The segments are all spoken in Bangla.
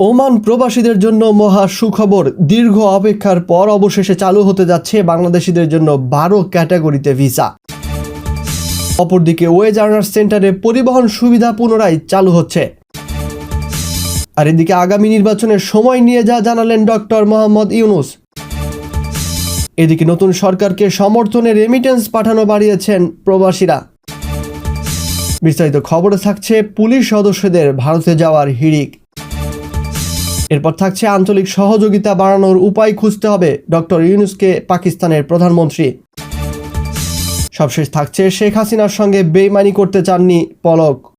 ওমান প্রবাসীদের জন্য মহা সুখবর। দীর্ঘ অপেক্ষার পর অবশেষে চালু হতে যাচ্ছে বাংলাদেশিদের জন্য বারো ক্যাটাগরিতে ভিসা। অপরদিকে ওয়েজ আর্নার্স সেন্টারে পরিবহন সুবিধা পুনরায় চালু হচ্ছে। আর এদিকে আগামী নির্বাচনের সময় নিয়ে যা জানালেন ডক্টর মোহাম্মদ ইউনুস। এদিকে নতুন সরকারকে সমর্থনে রেমিটেন্স পাঠানো বাড়িয়েছেন প্রবাসীরা। বিস্তারিত খবরে থাকছে পুলিশ সদস্যদের ভারতে যাওয়ার হিড়িক। এরপর থাকছে আঞ্চলিক সহযোগিতা বাড়ানোর উপায় খুঁজতে হবে ডক্টর ইউনুসকে পাকিস্তানের প্রধানমন্ত্রী। সবশেষ থাকছে শেখ হাসিনার সঙ্গে বেইমানি করতে চাননি পলক।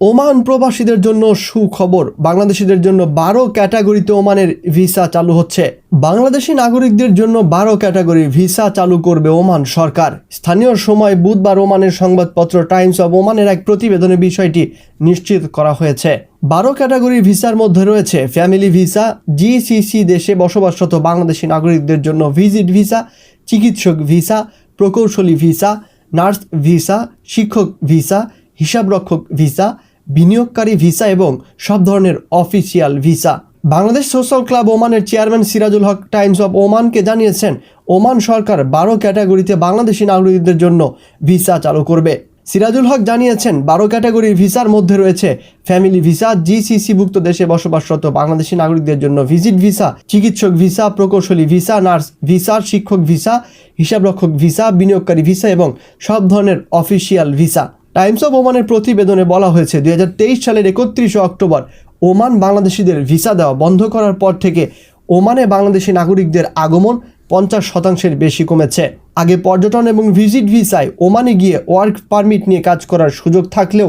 ওমান প্রবাসীদের জন্য সুখবর। বাংলাদেশিদের জন্য বারো ক্যাটাগরিতে ওমানের ভিসা চালু হচ্ছে। বাংলাদেশি নাগরিকদের জন্য বারো ক্যাটাগরি ভিসা চালু করবে ওমান সরকার। স্থানীয় সময় বুধবার ওমানের সংবাদপত্র টাইমস অব ওমানের এক প্রতিবেদনে বিষয়টি নিশ্চিত করা হয়েছে। বারো ক্যাটাগরি ভিসার মধ্যে রয়েছে ফ্যামিলি ভিসা জিসিসি দেশে বসবাসরত বাংলাদেশি নাগরিকদের জন্য ভিজিট ভিসা, চিকিৎসক ভিসা, প্রকৌশলী ভিসা, নার্স ভিসা, শিক্ষক ভিসা, হিসাবরক্ষক ভিসা বিনিয়োগকারী ভিসা এবং সব ধরনের official visa. Bangladesh social club ওমানের chairman Sirajul Haque Times of ওমানকে জানিয়েছেন, ওমান সরকার বারো ক্যাটাগরিতে বাংলাদেশি নাগরিকদের জন্য ভিসা চালু করবে। সিরাজুল হক জানিয়েছেন, বারো ক্যাটাগরির ভিসার মধ্যে রয়েছে ফ্যামিলি ভিসা, জিসিসিভুক্ত দেশে বসবাসরত বাংলাদেশি নাগরিকদের জন্য ভিজিট ভিসা, চিকিৎসক ভিসা, প্রকৌশলী ভিসা, নার্স ভিসা, শিক্ষক ভিসা, হিসাবরক্ষক ভিসা, বিনিয়োগকারী ভিসা এবং সব ধরনের অফিসিয়াল ভিসা। টাইমস অফ ওমানের প্রতিবেদনে বলা হয়েছে দু হাজার তেইশ সালের একত্রিশে অক্টোবর ওমান বাংলাদেশিদের ভিসা দেওয়া বন্ধ করার পর থেকে ওমানে বাংলাদেশি নাগরিকদের আগমন পঞ্চাশ শতাংশের বেশি কমেছে। আগে পর্যটন এবং ভিজিট ভিসায় ওমানে গিয়ে ওয়ার্ক পারমিট নিয়ে কাজ করার সুযোগ থাকলেও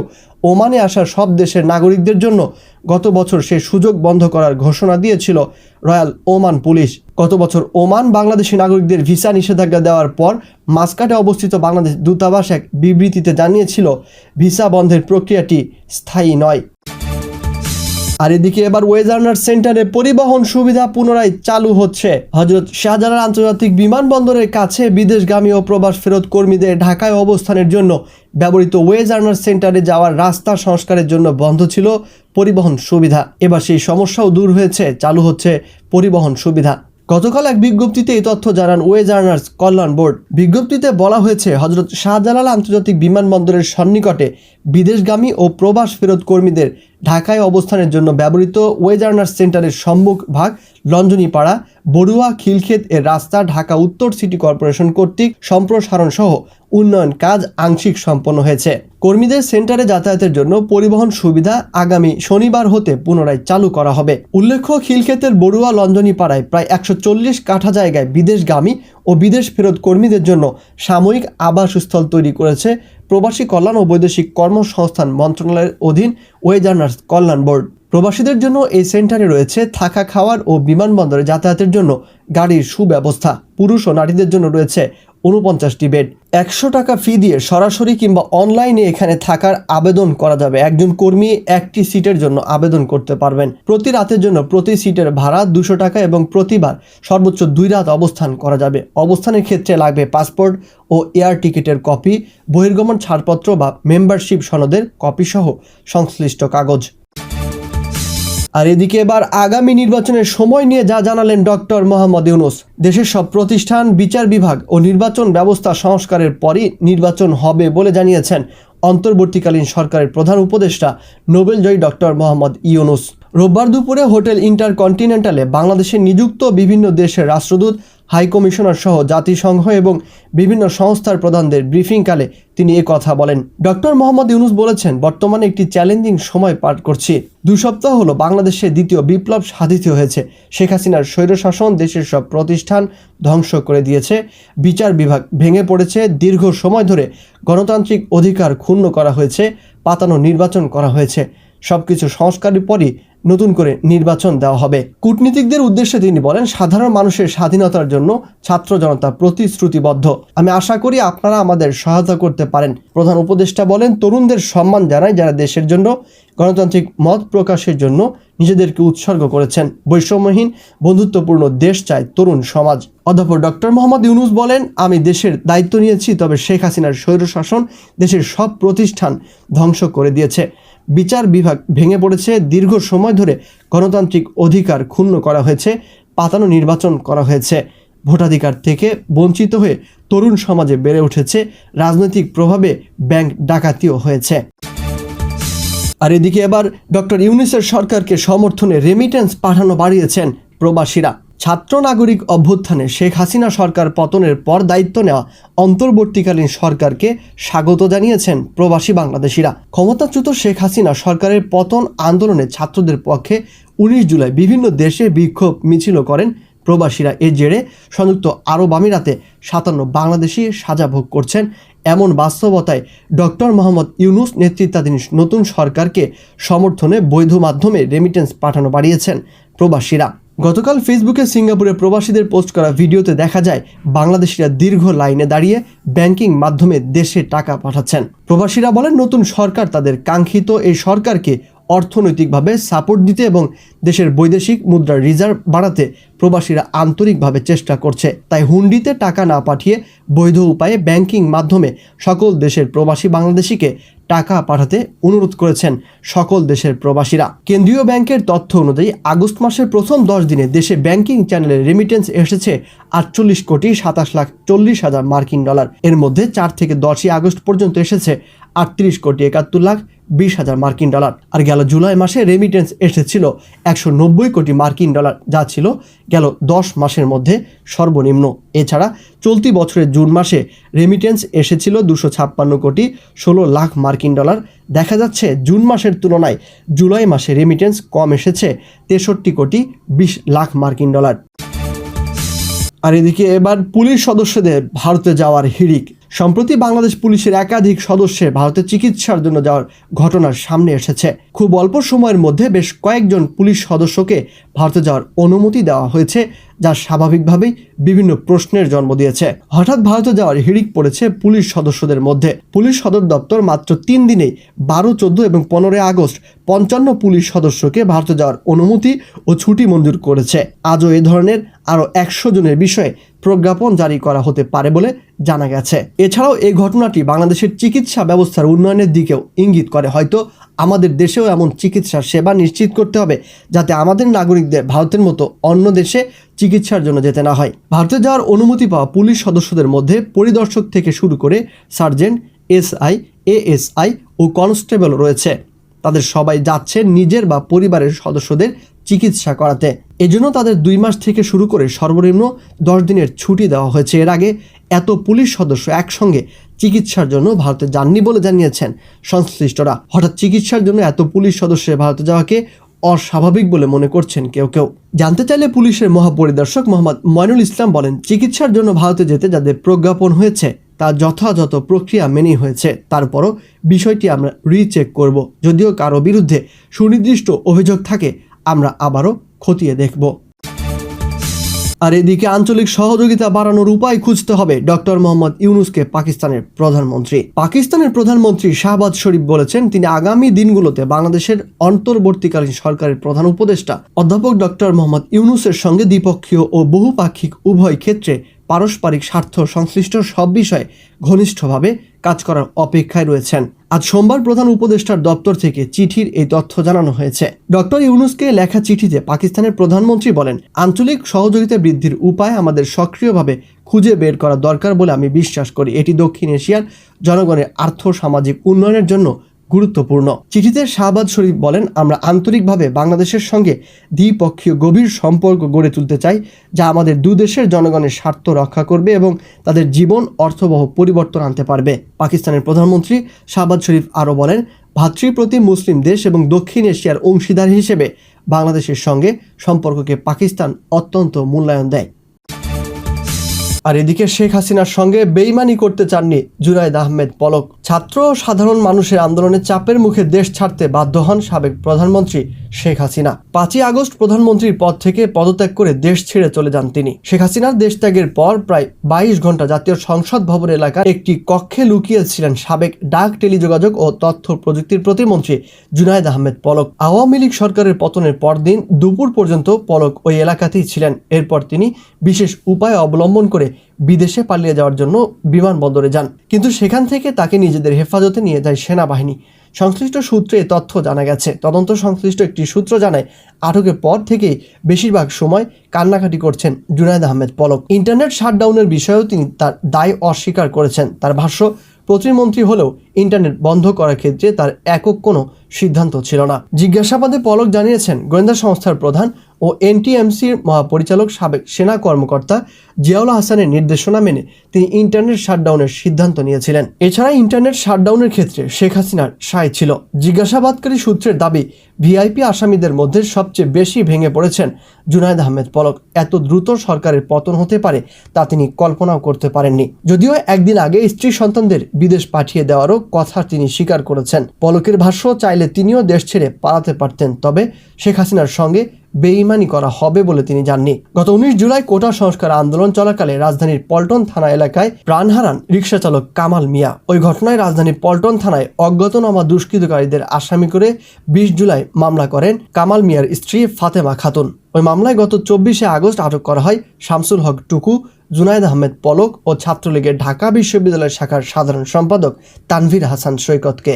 ওমানে আসা সব দেশের নাগরিকদের জন্য গত বছর সে সুযোগ বন্ধ করার ঘোষণা দিয়েছিল রয়্যাল ওমান পুলিশ। গত বছর ওমান বাংলাদেশি নাগরিকদের ভিসা নিষেধাজ্ঞা দেওয়ার পর মাস্কাটে অবস্থিত বাংলাদেশ দূতাবাস এক বিবৃতিতে জানিয়েছিল, ভিসা বন্ধের প্রক্রিয়াটি স্থায়ী নয়। আর এদিকে এবার ওয়েজার্নার সেন্টারে পরিবহন সুবিধা পুনরায় চালু হচ্ছে। হজরত শাহজালাল আন্তর্জাতিক বিমানবন্দরের কাছে বিদেশগামী ও প্রবাস ফেরত কর্মীদের ঢাকায় অবস্থানের জন্য ব্যবহৃত ওয়েজার্নার সেন্টারে যাওয়ার রাস্তা সংস্কারের জন্য বন্ধ ছিল পরিবহন সুবিধা। এবার সেই সমস্যাও দূর হয়েছে, চালু হচ্ছে পরিবহন সুবিধা। গতকাল এক বিজ্ঞপ্তিতে এই তথ্য জানান ওয়েজ আর্নার্স কল্যাণ বোর্ড। বিজ্ঞপ্তিতে বলা হয়েছে, হজরত শাহজালাল আন্তর্জাতিক বিমানবন্দরের সন্নিকটে বিদেশগামী ও প্রবাস ফেরত কর্মীদের ঢাকায় অবস্থানের জন্য ব্যবহৃত ওয়েজ আর্নার্স সেন্টারের সম্মুখ ভাগ, লঞ্জনীপাড়া, বড়ুয়া, খিলক্ষেত এর রাস্তা, ঢাকা উত্তর সিটি কর্পোরেশন কর্তৃক সম্প্রসারণ সহ উন্নয়ন কাজ আংশিক সম্পন্ন হয়েছে। কর্মীদের সেন্টারে যাতায়াতের জন্য পরিবহন সুবিধা আগামী শনিবার হতে পুনরায় চালু করা হবে। উল্লেখ্য, খিলক্ষেতের বড়ুয়া লঞ্জনী পাড়ায় প্রায় একশো চল্লিশ কাঠা জায়গায় বিদেশগামী ও বিদেশ ফেরত কর্মীদের জন্য সাময়িক আবাসস্থল তৈরি করেছে প্রবাসী কল্যাণ ও বৈদেশিক কর্মসংস্থান মন্ত্রণালয়ের অধীন ওয়েজার্নার্স কল্যাণ বোর্ড। প্রবাসীদের জন্য এই সেন্টারে রয়েছে থাকা খাওয়ার ও বিমানবন্দরে যাতায়াতের জন্য গাড়ির সুব্যবস্থা। পুরুষ ও নারীদের জন্য রয়েছে উনপঞ্চাশটি বেড। একশো টাকা ফি দিয়ে সরাসরি কিংবা অনলাইনে এখানে থাকার আবেদন করা যাবে। একজন কর্মী একটি সিটের জন্য আবেদন করতে পারবেন। প্রতি রাতের জন্য প্রতি সিটের ভাড়া দুশো টাকা এবং প্রতিবার সর্বোচ্চ দুই রাত অবস্থান করা যাবে। অবস্থানের ক্ষেত্রে লাগবে পাসপোর্ট ও এয়ার টিকিটের কপি, বহির্গমন ছাড়পত্র বা মেম্বারশিপ সনদের কপি সহ সংশ্লিষ্ট কাগজ। আর এদিকে এবার আগামী নির্বাচনের সময় নিয়ে যা জানালেন ডক্টর মোহাম্মদ ইউনুস, দেশের সব প্রতিষ্ঠান, বিচার বিভাগ ও নির্বাচন ব্যবস্থা সংস্কারের পরই নির্বাচন হবে বলে জানিয়েছেন অন্তর্বর্তীকালীন সরকারের প্রধান উপদেষ্টা নোবেলজয়ী ডক্টর মোহাম্মদ ইউনুস। রোববার দুপুরে হোটেল ইন্টারকন্টিনেন্টালে বাংলাদেশে নিযুক্ত বিভিন্ন দেশের রাষ্ট্রদূত হাই কমিশনার সহ জাতিসংঘ এবং বিভিন্ন সংস্থার প্রধানদের ব্রিফিংকালে তিনি এ কথা বলেন। ডক্টর মোহাম্মদ ইউনুস বলেছেন, বর্তমানে একটি চ্যালেঞ্জিং সময় পার করছি। দুই সপ্তাহ হলো বাংলাদেশে দ্বিতীয় বিপ্লব সাধিত হয়েছে। শেখ হাসিনার স্বৈরশাসন দেশের সব প্রতিষ্ঠান ধ্বংস করে দিয়েছে। বিচার বিভাগ ভেঙে পড়েছে। দীর্ঘ সময় ধরে গণতান্ত্রিক অধিকার ক্ষুণ্ণ করা হয়েছে। পাতানো নির্বাচন করা হয়েছে। সবকিছু সংস্কারের পরই নতুন করে নির্বাচন দেওয়া হবে। কূটনীতিকদের উদ্দেশ্যে তিনি বলেন, সাধারণ মানুষের স্বাধীনতার জন্য ছাত্র জনতা প্রতিশ্রুতিবদ্ধ। আমি আশা করি আপনারা আমাদের সহায়তা করতে পারেন। প্রধান উপদেষ্টা বলেন, তরুণদের সম্মান জানায় যারা দেশের জন্য গণতান্ত্রিক মত প্রকাশের জন্য নিজেদেরকে উৎসর্গ করেছেন। বৈষম্যহীন, বন্ধুত্বপূর্ণ দেশ চায় তরুণ সমাজ। অধ্যাপক ডক্টর মোহাম্মদ ইউনুস বলেন, আমি দেশের দায়িত্ব নিয়েছি, তবে শেখ হাসিনার স্বৈরশাসন দেশের সব প্রতিষ্ঠান ধ্বংস করে দিয়েছে। বিচার বিভাগ ভেঙে পড়েছে, দীর্ঘ সময় ধরে গণতান্ত্রিক অধিকার ক্ষুণ্ণ করা হয়েছে, পাতানো নির্বাচন করা হয়েছে। ভোটাধিকার থেকে বঞ্চিত হয়ে তরুণ সমাজে বেড়ে উঠেছে, রাজনৈতিক প্রভাবে ব্যাংক ডাকাতিও হয়েছে। আর এদিকে এবার ডক্টর ইউনিসের সরকারকে সমর্থনে রেমিটেন্স পাঠানো বাড়িয়েছেন প্রবাসীরা। ছাত্র নাগরিক অভ্যুত্থানে শেখ হাসিনা সরকার পতনের পর দায়িত্ব নেওয়া অন্তর্বর্তীকালীন সরকারকে স্বাগত জানিয়েছেন প্রবাসী বাংলাদেশিরা। ক্ষমতাচ্যুত শেখ হাসিনা সরকারের পতন আন্দোলনে ছাত্রদের পক্ষে উনিশ জুলাই বিভিন্ন দেশে বিক্ষোভ মিছিল করেন প্রবাসীরা। এর জেরে সংযুক্ত আরব আমিরাতে সাতান্ন বাংলাদেশি সাজা ভোগ করছেন এমন বাস্তবতায় ডক্টর মোহাম্মদ ইউনুস নেতৃত্বাধীন নতুন সরকারকে সমর্থনে বৈধ মাধ্যমে রেমিটেন্স পাঠানো বাড়িয়েছেন প্রবাসীরা। গতকাল ফেসবুকে সিঙ্গাপুরে প্রবাসীদের পোস্ট করা ভিডিওতে দেখা যায়, বাংলাদেশিরা দীর্ঘ লাইনে দাঁড়িয়ে ব্যাংকিং মাধ্যমে দেশে টাকা পাঠাচ্ছেন। প্রবাসীরা বলেন, নতুন সরকার তাদের কাঙ্ক্ষিত এই সরকারকে অর্থনৈতিকভাবে সাপোর্ট দিতে এবং দেশের বৈদেশিক মুদ্রার রিজার্ভ বাড়াতে প্রবাসীরা আন্তরিকভাবে চেষ্টা করছে। তাই হুন্ডিতে টাকা না পাঠিয়ে বৈধ উপায়ে ব্যাংকিং মাধ্যমে সকল দেশের প্রবাসী বাংলাদেশিকে টাকা পাঠাতে অনুরোধ করেছেন সকল দেশের প্রবাসীরা। কেন্দ্রীয় ব্যাংকের তথ্য অনুযায়ী আগস্ট মাসের প্রথম দশ দিনে দেশে ব্যাংকিং চ্যানেলে রেমিটেন্স এসেছে আটচল্লিশ কোটি সাতাশ লাখ চল্লিশ হাজার মার্কিন ডলার। এর মধ্যে চার থেকে দশই আগস্ট পর্যন্ত এসেছে আটত্রিশ কোটি একাত্তর লাখ বিশ হাজার মার্কিন ডলার। আর গেল জুলাই মাসে রেমিটেন্স এসেছিল একশো নব্বই কোটি মার্কিন ডলার, যা ছিল গেল দশ মাসের মধ্যে সর্বনিম্ন। এছাড়া চলতি বছরের জুন মাসে রেমিটেন্স এসেছিল দুশো ছাপ্পান্ন কোটি ষোলো লাখ মার্কিন ডলার। দেখা যাচ্ছে জুন মাসের তুলনায় জুলাই মাসে রেমিটেন্স কম এসেছে তেষট্টি কোটি বিশ লাখ মার্কিন ডলার। আর এদিকে এবার পুলিশ সদস্যদের ভারতে যাওয়ার হিড়িক। সম্প্রতি বাংলাদেশ পুলিশের একাধিক সদস্যের ভারতে চিকিৎসার জন্য যাওয়ার ঘটনার সামনে এসেছে। খুব অল্প সময়ের মধ্যে বেশ কয়েকজন পুলিশ সদস্যকে ভারতে যাওয়ার অনুমতি দেওয়া হয়েছে, যা স্বাভাবিকভাবেই বিভিন্ন প্রশ্নের জন্ম দিয়েছে। হঠাৎ ভারতে যাওয়ার হিড়িক পড়েছে পুলিশ সদস্যদের মধ্যে। পুলিশ সদর দপ্তর মাত্র তিন দিনেই বারো, চোদ্দ এবং পনেরোই আগস্ট পঞ্চান্ন পুলিশ সদস্যকে ভারতে যাওয়ার অনুমতি ও ছুটি মঞ্জুর করেছে। আজও এ ধরনের আরও একশো জনের বিষয়ে প্রজ্ঞাপন জারি করা হতে পারে বলে জানা গেছে। এছাড়াও এই ঘটনাটি বাংলাদেশের চিকিৎসা ব্যবস্থার উন্নয়নের দিকেও ইঙ্গিত করে। হয়তো আমাদের দেশেও এমন চিকিৎসার সেবা নিশ্চিত করতে হবে যাতে আমাদের নাগরিকদের ভারতের মতো অন্য দেশে চিকিৎসার জন্য যেতে না হয়। ভারতে যাওয়ার অনুমতি পাওয়া পুলিশ সদস্যদের মধ্যে পরিদর্শক থেকে শুরু করে সার্জেন্ট, এসআই, এএসআই ও কনস্টেবল রয়েছে। তাদের সবাই যাচ্ছে নিজের বা পরিবারের সদস্যদের চিকিৎসা করাতে। এজন্য তাদের দুই মাস থেকে শুরু করে সর্বনিম্ন দশ দিনের ছুটি দেওয়া হয়েছে। এর আগে এত পুলিশ সদস্য একসঙ্গে চিকিৎসার জন্য ভারতে যাননি বলে জানিয়েছেন সংশ্লিষ্টরা। হঠাৎ চিকিৎসার জন্য এত পুলিশ সদস্যের ভারতে যাওয়াকে অস্বাভাবিক বলে মনে করছেন কেউ কেউ। জানতে চাইলে পুলিশের মহাপরিদর্শক মোহাম্মদ ময়নুল ইসলাম বলেন, চিকিৎসার জন্য ভারতে যেতে যাদের প্রজ্ঞাপন হয়েছে তা যথাযথ প্রক্রিয়া মেনেই হয়েছে। তারপরও বিষয়টি আমরা রিচেক করব। যদিও কারও বিরুদ্ধে সুনির্দিষ্ট অভিযোগ থাকে, আমরা আবারও খতিয়ে দেখব। আর এদিকে আঞ্চলিক সহযোগিতা বাড়ানোর উপায় খুঁজতে হবে ডক্টর মোহাম্মদ ইউনুসকে পাকিস্তানের প্রধানমন্ত্রী। পাকিস্তানের প্রধানমন্ত্রী শাহবাজ শরীফ বলেছেন, তিনি আগামী দিনগুলোতে বাংলাদেশের অন্তর্বর্তীকালীন সরকারের প্রধান উপদেষ্টা অধ্যাপক ডক্টর মোহাম্মদ ইউনুসের সঙ্গে দ্বিপক্ষীয় ও বহুপাক্ষিক উভয় ক্ষেত্রে পারস্পরিক স্বার্থ সংশ্লিষ্ট সব বিষয়ে ঘনিষ্ঠভাবে কাজ করার অপেক্ষায় রয়েছেন। আজ সোমবার প্রধান উপদেষ্টার দপ্তর থেকে চিঠির এই তথ্য জানানো হয়েছে। ডক্টর ইউনুসকে লেখা চিঠিতে পাকিস্তানের প্রধানমন্ত্রী বলেন, আঞ্চলিক সহযোগিতা বৃদ্ধির উপায় আমাদের সক্রিয়ভাবে খুঁজে বের করা দরকার বলে আমি বিশ্বাস করি। এটি দক্ষিণ এশিয়ার জনগণের আর্থ সামাজিক উন্নয়নের জন্য গুরুত্বপূর্ণ। চিঠিতে শাহবাজ শরীফ বলেন, আমরা আন্তরিকভাবে বাংলাদেশের সঙ্গে দ্বিপক্ষীয় গভীর সম্পর্ক গড়ে তুলতে চাই, যা আমাদের দুদেশের জনগণের স্বার্থ রক্ষা করবে এবং তাদের জীবন অর্থবহ পরিবর্তন আনতে পারবে। পাকিস্তানের প্রধানমন্ত্রী শাহবাজ শরীফ আরও বলেন ভাতৃপ্রতি মুসলিম দেশ এবং দক্ষিণ এশিয়ার অংশীদার হিসেবে বাংলাদেশের সঙ্গে সম্পর্ককে পাকিস্তান অত্যন্ত মূল্যায়ন দেয়। আর এদিকে শেখ হাসিনার সঙ্গে বেইমানি করতে চাননি জুনায়দ আহমেদ পলক। ছাত্র ও সাধারণ মানুষের আন্দোলনের চাপের মুখে দেশ ছাড়তে বাধ্য হন সাবেক প্রধানমন্ত্রী শেখ হাসিনা। পাঁচই আগস্ট প্রধানমন্ত্রীর পদ থেকে পদত্যাগ করে দেশ ছেড়ে চলে যান তিনি। শেখ হাসিনার দেশ ত্যাগের পর প্রায় বাইশ ঘণ্টা জাতীয় সংসদ ভবন এলাকার একটি কক্ষে লুকিয়েছিলেন সাবেক ডাক, টেলিযোগাযোগ ও তথ্য প্রযুক্তির প্রতিমন্ত্রী জুনায়দ আহমেদ পলক। আওয়ামী লীগ সরকারের পতনের পরদিন দুপুর পর্যন্ত পলক ওই এলাকাতেই ছিলেন। এরপর তিনি বিশেষ উপায় অবলম্বন করে বিদেশে পালিয়ে যাওয়ার জন্য বিমানবন্দরে যান। কিন্তু সেখান থেকে তাকে নিজেদের হেফাজতে নিয়ে যায় সেনাবাহিনী। সংশ্লিষ্ট সূত্রে তথ্য জানা গেছে। তদন্ত সংশ্লিষ্ট একটি সূত্র জানায়, আটকের পর থেকেই বেশিরভাগ সময় কান্নাকাটি করছেন জুনায়দ আহমেদ পলক। ইন্টারনেট শাটডাউনের বিষয়েও তিনি তার দায় অস্বীকার করেছেন। তার ভাষ্য, প্রতিমন্ত্রী হলেও ইন্টারনেট বন্ধ করার ক্ষেত্রে তার একক কোনো সিদ্ধান্ত ছিল না। জিজ্ঞাসাবাদে পলক জানিয়েছেন, গোয়েন্দা সংস্থার প্রধান ও এনটিএমসির মহাপরিচালক সাবেক সেনা কর্মকর্তা জিয়াউল হাসানের নির্দেশনা মেনে তিনি ইন্টারনেট শাটডাউনের সিদ্ধান্ত নিয়েছিলেন। এছাড়া ইন্টারনেট শাটডাউনের ক্ষেত্রে শেখ হাসিনার সায় ছিল। জিজ্ঞাসাবাদকারী সূত্রের দাবি, ভিআইপি আসামিদের মধ্যে সবচেয়ে বেশি ভেঙে পড়েছেন জুনায়দ আহমেদ পলক। এত দ্রুত সরকারের পতন হতে পারে তা তিনি কল্পনাও করতে পারেননি। যদিও একদিন আগে স্ত্রী সন্তানদের বিদেশ পাঠিয়ে দেওয়ারও কথা তিনি স্বীকার করেছেন। পলকের ভাষ্য, চাইলে তিনিও দেশ ছেড়ে পালাতে পারতেন। তবে শেখ হাসিনার সঙ্গে বেইমানি করা হবে বলে তিনি জাননি। গত উনিশ জুলাই কোটা সংস্কার আন্দোলন চলাকালে রাজধানীর পল্টন থানা এলাকায় প্রাণ হারান রিক্সা চালক কামাল মিয়া। ওই ঘটনায় রাজধানীর পল্টন থানায় অজ্ঞাতনামা দুষ্কৃতকারীদের আসামি করে বিশ জুলাই মামলা করেন কামাল মিয়ার স্ত্রী ফাতেমা খাতুন। ওই মামলায় গত চব্বিশে আগস্ট আটক করা হয় শামসুল হক টুকু, জুনায়দ আহমেদ পলক ও ছাত্রলীগের ঢাকা বিশ্ববিদ্যালয় শাখার সাধারণ সম্পাদক তানভীর হাসান সৈকতকে।